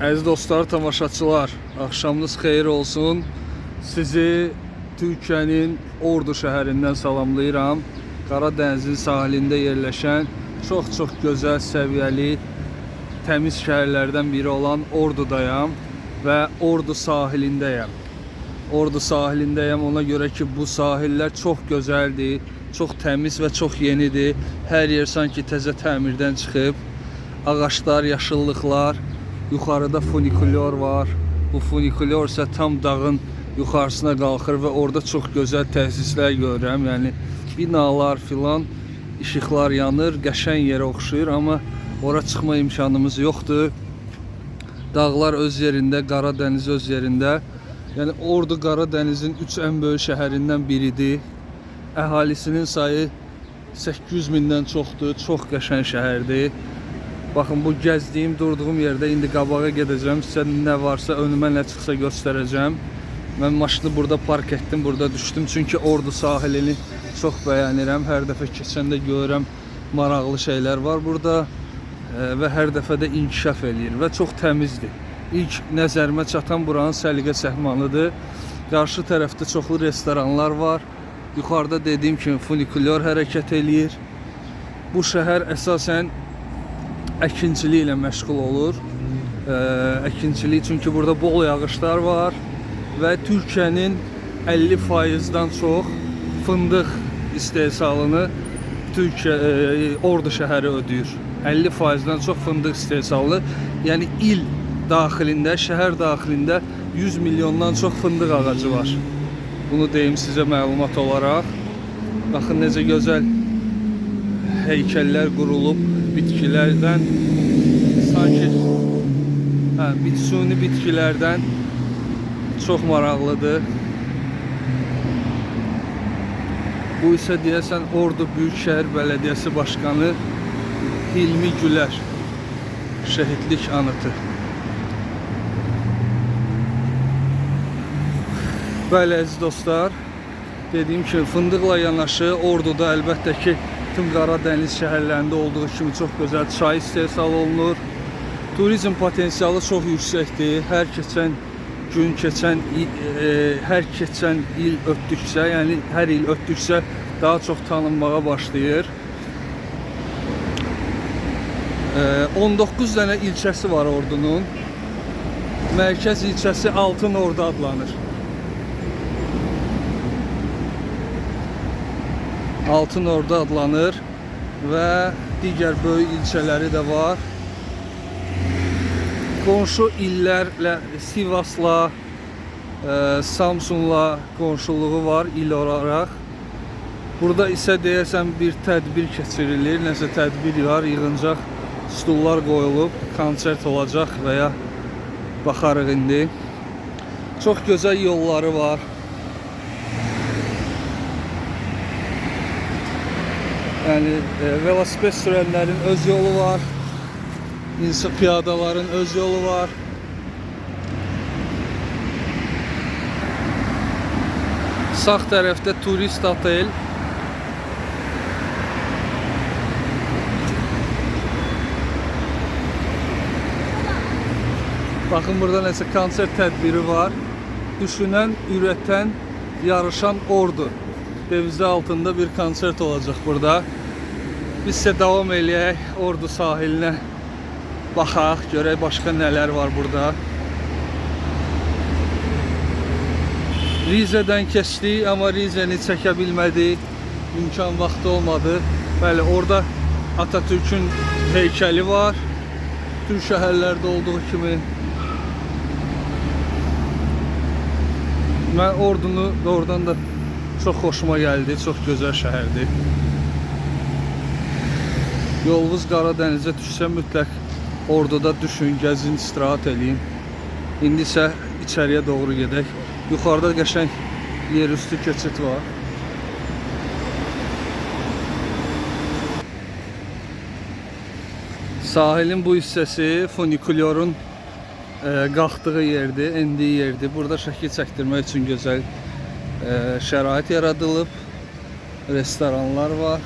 Əziz dostlar, tamaşaçılar, axşamınız xeyir olsun. Sizi Türkiyənin Ordu şəhərindən salamlayıram. Qara dənizin sahilində yerləşən çox-çox gözəl, səviyyəli, təmiz şəhərlərdən biri olan Ordudayam və Ordu sahilindəyəm. Ordu sahilindəyəm ona görə ki, bu sahillər çox gözəldir, çox təmiz və çox yenidir. Hər yer sanki təzə təmirdən çıxıb. Ağaclar, yaşıllıqlar, yuxarıda funikulyor var. Bu funikulyor isə tam dağın yuxarısına qalxır və orada çox gözəl təsislər görürəm. Yəni binalar filan, işıqlar yanır, qəşəng yerə oxşuyur, amma ora çıxma imkanımız yoxdur. Dağlar öz yerində, Qara dəniz öz yerində. Yəni Ordu Qara dənizin 3 ən böyük şəhərindən biridir. Əhalisinin sayı 800 mindən çoxdur. Çox qəşəng şəhərdir. Baxın bu gəzdiyim, durduğum yerdə indi qabağa gedəcəm. Sizə nə varsa, önümə nə çıxsa göstərəcəm. Mən maşını burada park etdim, burada düşdüm. Çünki Ordu sahilini çox bəyənirəm. Hər dəfə keçəndə görürəm maraqlı şeylər var burada e, və hər dəfə də inkişaf eləyir və çox təmizdir. İlk nəzərimə çatan buranın səliqə səhmanıdır. Qarşı tərəfdə çoxlu restoranlar var. Yuxarıda dediyim kimi funikulyor hərəkət eləyir. Bu şəhər əsasən əkinçiliklə məşğul olur. Əkinçilik çünki burada bol yağışlar var və Türkiyənin 50%-dan çox fındıq istehsalını Türkiyə Ordu şəhəri ödəyir. 50%-dan çox fındıq istehsalı, yəni il daxilində, şəhər daxilində 100 milyondan çox fındıq ağacı var. Bunu deyim sizə məlumat olaraq. Baxın necə gözəl heykəllər qurulub bitkilərdən sanki bit suni bitkilərdən çox maraqlıdır. Bu isə deyəsən Ordu Büyükşəhər Bələdiyyəsi Başqanı Hilmi Gülər şəhidlik anıtı. Bəli əziz dostlar, dediyim kimi fındıqla yanaşı Orduda əlbəttə ki tüm Qara dəniz şəhərlərində olduğu kimi çox gözəl çay istehsal olunur. Turizm potensialı çox yüksəkdir. Hər keçən gün, keçən e, hər keçən il ötdükcə, yəni hər il ötdükcə daha çox tanınmağa başlayır. E, 19 dənə ilçəsi var Ordunun. Mərkəz ilçəsi Altın Ordu adlanır. Altın Ordu adlanır və digər böyük ilçələri də var. Qonşu illərlə Sivasla, e, Samsunla qonşuluğu var il olaraq. Burada isə deyəsən bir tədbir keçirilir, nəsə tədbir var, yığıncaq stullar qoyulub, konsert olacaq və ya baxarıq indi. Çox gözəl yolları var. Yəni e, velosiped sürənlərin öz yolu var. İnsan piyadaların öz yolu var. Sağ tərəfdə turist otel. Baxın burada nəsə konsert tədbiri var. Düşünən, ürətən, yarışan ordu. Devizi altında bir konsert olacaq burada. Biz isə davam eləyək Ordu sahilinə baxaq, görək başqa nələr var burada. Rize'dən keçdik, amma Rizəni çəkə bilmədik. İmkan vaxtı olmadı. Bəli, orada Atatürk'ün heykəli var. Bütün şəhərlərdə olduğu kimi. Mən Ordunu doğrudan da çox xoşuma gəldi. Çox gözəl şəhərdir. Yolunuz Qara dənizə düşsə mütləq Orduda düşün, gəzin, istirahət eləyin. İndi isə içəriyə doğru gedək. Yuxarıda qəşəng yerüstü keçid var. Sahilin bu hissəsi funikulyorun e, qalxdığı yerdir, endiyi yerdir. Burada şəkil çəkdirmək üçün gözəl e, yaradılıb. Restoranlar var.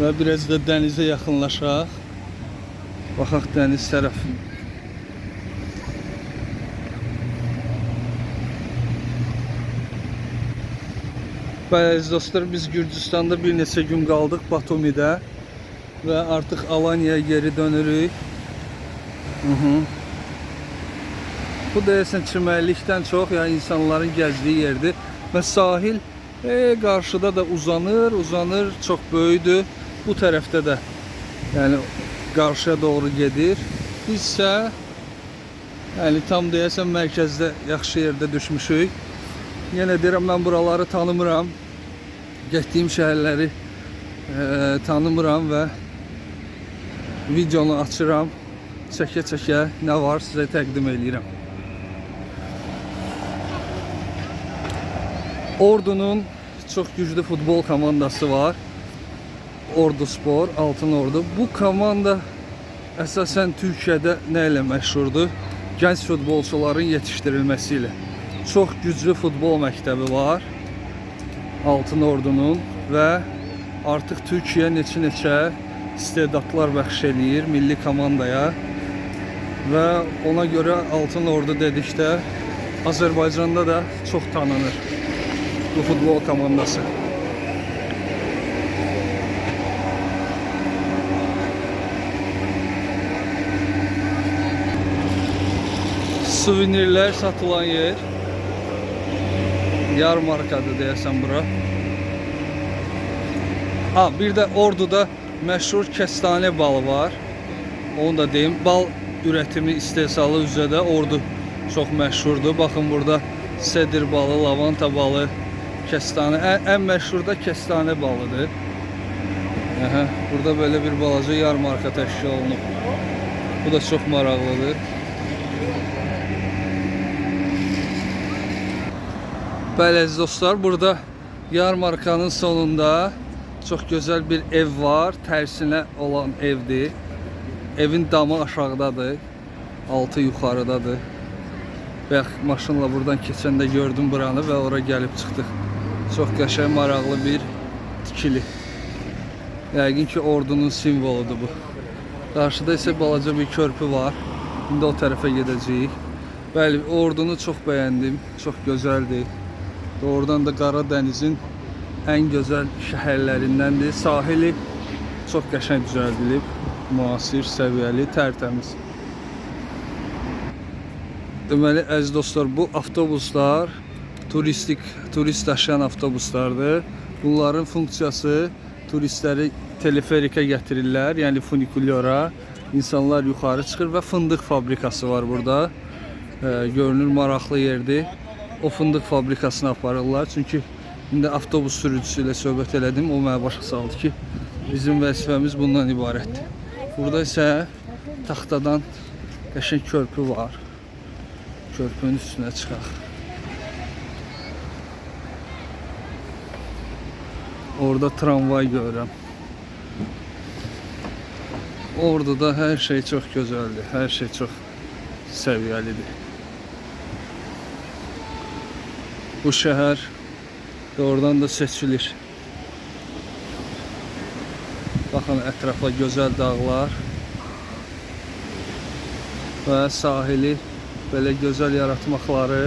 Və biraz da dənizə yaxınlaşaq. Baxaq dəniz tərəf. Bəli, əziz dostlar, biz Gürcüstanda bir neçə gün qaldıq Batumidə və artıq Alanyaya geri dönürük. Hı -hı. Bu deyəsən çimərlikdən çox, yəni insanların gəzdiyi yerdir və sahil e, qarşıda da uzanır, uzanır, çox böyükdür. Bu tərəfdə də yəni qarşıya doğru gedir. Biz isə yəni tam deyəsən mərkəzdə yaxşı yerdə düşmüşük. Yenə deyirəm mən buraları tanımıram. Getdiyim şəhərləri e, tanımıram və videonu açıram. Çəkə-çəkə nə var sizə təqdim eləyirəm. Ordu'nun çok güçlü futbol komandası var. Ordu Spor, Altın Ordu. Bu komanda əsasən Türkiyədə nə ilə məşhurdur? Gənc futbolçuların yetişdirilməsiyle. Çox güclü futbol məktəbi var. Altın Ordu'nun və artıq Türkiyə neçə-neçə istedadlar bəxş eləyir milli komandaya. Və ona görə Altın Ordu dedikdə Azərbaycanda da çox tanınır bu futbol komandası. Suvenirler satılan yer. Yarmarkadır deyəsən bura. Ha, bir də Orduda məşhur kestane balı var. Onu da deyim. Bal üretimi istehsalı üzrə də Ordu çox məşhurdur. Baxın burada sedir balı, lavanta balı, kestane. En, en meşhur da kestane balıdır. Aha, burada böyle bir balaca yarmarka təşkil olunub. Bu da çok maraqlıdır. Bəli dostlar, burada yarmarkanın sonunda çok güzel bir ev var. Tərsinə olan evdir. Evin damı aşağıdadır. Altı yuxarıdadır. Və maşınla buradan keçəndə gördüm buranı və ora gəlib çıxdıq. Çox qəşəng, maraqlı bir tikili. Yəqin ki, ordunun simvoludur bu. Qarşıda isə balaca bir körpü var. İndi o tərəfə gedəcəyik. Bəli, ordunu çox bəyəndim. Çox gözəldir. Doğrudan da Qaradənizin ən gözəl şəhərlərindəndir. Sahili çox qəşəng düzəldilib. Müasir, səviyyəli, tərtəmiz. Deməli, əziz dostlar, bu avtobuslar turistik, turist daşıyan avtobuslardır. Bunların funksiyası turistləri teleferikə gətirirlər, yəni funikulyora. İnsanlar yuxarı çıxır və fındıq fabrikası var burada. Ee, görünür maraqlı yerdir. O fındıq fabrikasına aparırlar. Çünki indi avtobus sürücüsü ilə söhbət elədim. O mənə başa saldı ki, bizim vəzifəmiz bundan ibarətdir. Burada isə taxtadan qəşəng körpü var. Körpünün üstünə çıxaq. Orada tramvay görürəm. Orada da hər şey çox gözəldir. Hər şey çox səviyyəlidir. Bu şəhər doğrudan da seçilir. Baxın ətrafa gözəl dağlar və sahili belə gözəl yaratmaqları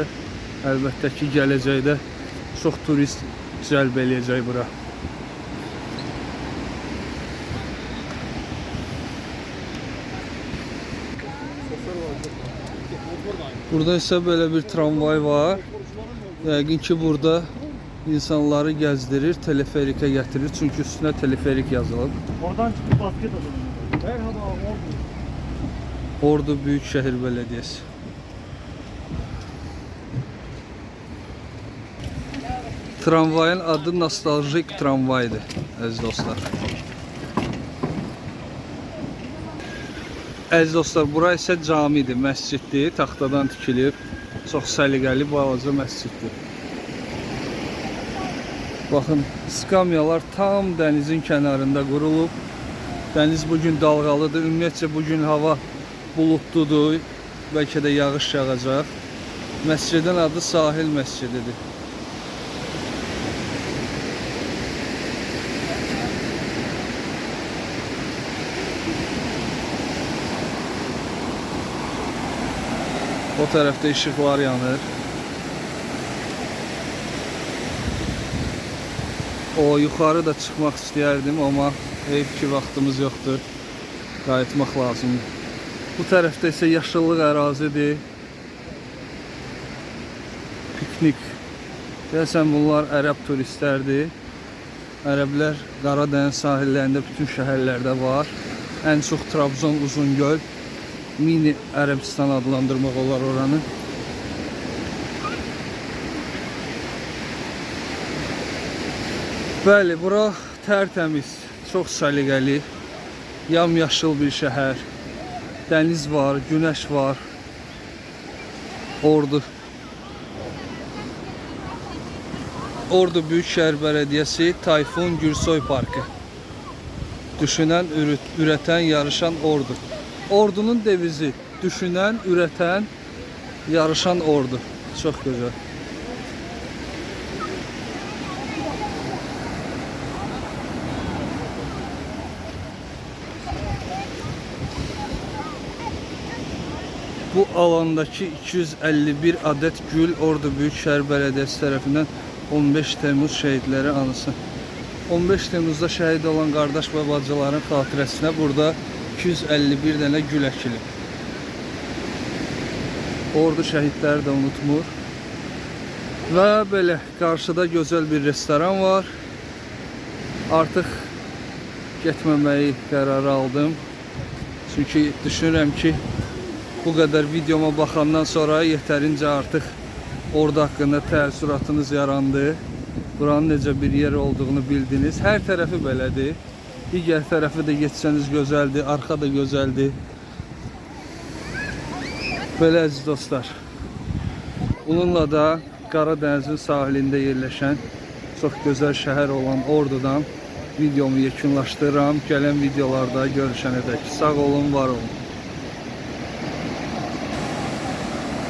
əlbəttə ki, gələcəkdə çox turist cəlb eləyəcək bura. Burada ise böyle bir tramvay var. Yəqin ki burada insanları gezdirir, teleferikə gətirir. Çünki üstünə teleferik yazılıb. Oradan çıkıp basket atalım. Merhaba Ordu. Ordu Büyükşehir Belediyesi. Tramvayın adı nostaljik tramvaydır, əziz dostlar. Əziz dostlar, bura isə camidir, məsciddir, taxtadan tikilib. Çox səliqəli, balaca məsciddir. Baxın, skamyalar tam dənizin kənarında qurulub. Dəniz bugün dalğalıdır. Ümumiyyətcə bugün hava buludludur. Bəlkə də yağış yağacaq. Məscidin adı Sahil Məscididir. O tərəfdə işıqlar yanır. O yuxarı da çıxmaq istəyərdim, amma heyf ki vaxtımız yoxdur. Qayıtmaq lazımdır. Bu tərəfdə isə yaşıllıq ərazidir. Piknik. Deyəsən bunlar ərəb turistlərdir. Ərəblər Qaradəniz sahillərində bütün şəhərlərdə var. Ən çox Trabzon, Uzungöl, mini Ərəbistan adlandırmaq olar oranı. Bəli, bura tərtəmiz, çox səliqəli, yamyaşıl bir şəhər. Dəniz var, günəş var. Ordu. Ordu Büyükşehir Belediyesi Tayfun Gürsoy Parkı. Düşünən, ürətən, yarışan ordu. Ordunun devizi düşünən, ürətən, yarışan ordu. Çox gözəl. Bu alandaki 251 adet gül Ordu Büyükşehir Belediyesi tarafından 15 Temmuz şehitleri anısı. 15 Temmuzda şəhid olan qardaş və bacıların xatirəsinə burada 251 dənə gül əkilib. Ordu şəhidləri də unutmur. Və belə qarşıda gözəl bir restoran var. Artıq getməməyi qərarı aldım. Çünki düşünürəm ki, bu qədər videoma baxandan sonra yetərincə artıq orada haqqında təəssüratınız yarandı. Buranın necə bir yer olduğunu bildiniz. Hər tərəfi belədir. Digər tərəfi də getsəniz gözəldir, arxa da gözəldir. Belə əziz dostlar. Bununla da Qaradənizin sahilində yerləşən çox gözəl şəhər olan Ordudan videomu yekunlaşdırıram. Gələn videolarda görüşənədək sağ olun, var olun.